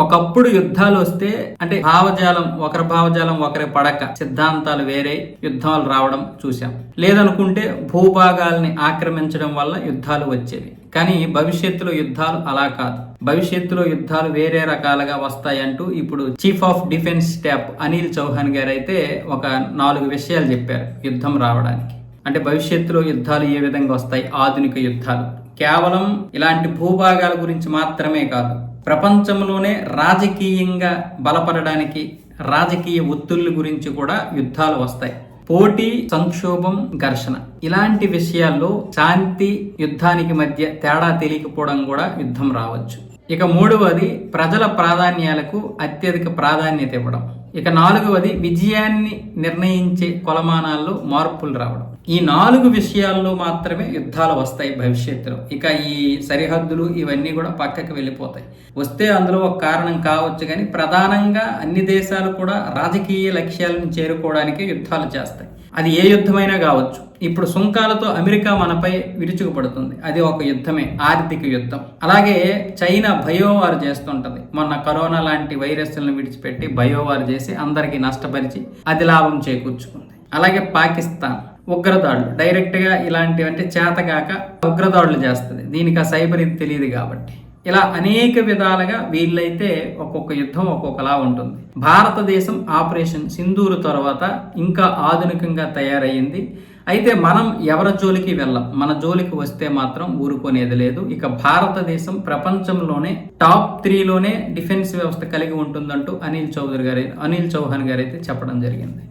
ఒకప్పుడు యుద్ధాలు వస్తే అంటే భావజాలం ఒకరి భావజాలం ఒకరి పడక సిద్ధాంతాలు వేరే యుద్ధాలు రావడం చూసాం లేదనుకుంటే భూభాగాల్ని ఆక్రమించడం వల్ల యుద్ధాలు వచ్చేవి. కానీ భవిష్యత్తులో యుద్ధాలు అలా కాదు. భవిష్యత్తులో యుద్ధాలు వేరే రకాలుగా వస్తాయంటూ ఇప్పుడు chief of defence staff Anil Chauhan గారు అయితే ఒక నాలుగు విషయాలు చెప్పారు యుద్ధం రావడానికి. అంటే భవిష్యత్తులో యుద్ధాలు ఏ విధంగా వస్తాయి? ఆధునిక యుద్ధాలు. కేవలం ఇలాంటి భూభాగాల గురించి మాత్రమే కాదు. ప్రపంచంలోనే రాజకీయంగా బలపడడానికి రాజకీయ ఒత్తిళ్ళ గురించి కూడా యుద్ధాలు వస్తాయి. పోటీ సంక్షోభం ఘర్షణ ఇలాంటి విషయాల్లో శాంతి యుద్ధానికి మధ్య తేడా తెలియకపోవడం కూడా యుద్ధం రావచ్చు. ఇక మూడవది ప్రజల ప్రాధాన్యాలకు అత్యధిక ప్రాధాన్యత ఇవ్వడం. ఇక నాలుగవది విజయాన్ని నిర్ణయించే కొలమానాల్లో మార్పులు రావడం. ఈ నాలుగు విషయాల్లో మాత్రమే యుద్ధాలు వస్తాయి భవిష్యత్తులో. ఇక ఈ సరిహద్దులు ఇవన్నీ కూడా పక్కకి వెళ్ళిపోతాయి. వస్తే అందులో ఒక కారణం కావచ్చు కానీ ప్రధానంగా అన్ని దేశాలు కూడా రాజకీయ లక్ష్యాలను చేరుకోవడానికి యుద్ధాలు చేస్తాయి. అది ఏ యుద్ధమైనా కావచ్చు. ఇప్పుడు సుంకాలతో అమెరికా మనపై విరుచుకుపడుతుంది. అది ఒక యుద్ధమే ఆర్థిక యుద్ధం. అలాగే చైనా బయోవార్ చేస్తుంటది. మొన్న కరోనా లాంటి వైరస్లను విడిచిపెట్టి బయోవార్ చేసి అందరికీ నష్టపరిచి అది లాభం చేకూర్చుకుంది. అలాగే పాకిస్తాన్ ఉగ్రదాడులు డైరెక్ట్గా ఇలాంటివి అంటే చేతగాక ఉగ్రదాడులు చేస్తుంది. దీనికి ఆ సైబర్ ఇది తెలియదు కాబట్టి. ఇలా అనేక విధాలుగా వీళ్ళైతే ఒక్కొక్క యుద్ధం ఒక్కొక్కలా ఉంటుంది. భారతదేశం ఆపరేషన్ సింధూరు తర్వాత ఇంకా ఆధునికంగా తయారయ్యింది. అయితే మనం ఎవరి జోలికి వెళ్ళం? మన జోలికి వస్తే మాత్రం ఊరుకునేది లేదు. ఇక భారతదేశం ప్రపంచంలోనే టాప్ త్రీలోనే డిఫెన్స్ వ్యవస్థ కలిగి ఉంటుందంటూ అనిల్ చౌదరి గారు అనిల్ చౌహాన్ గారు అయితే చెప్పడం జరిగింది.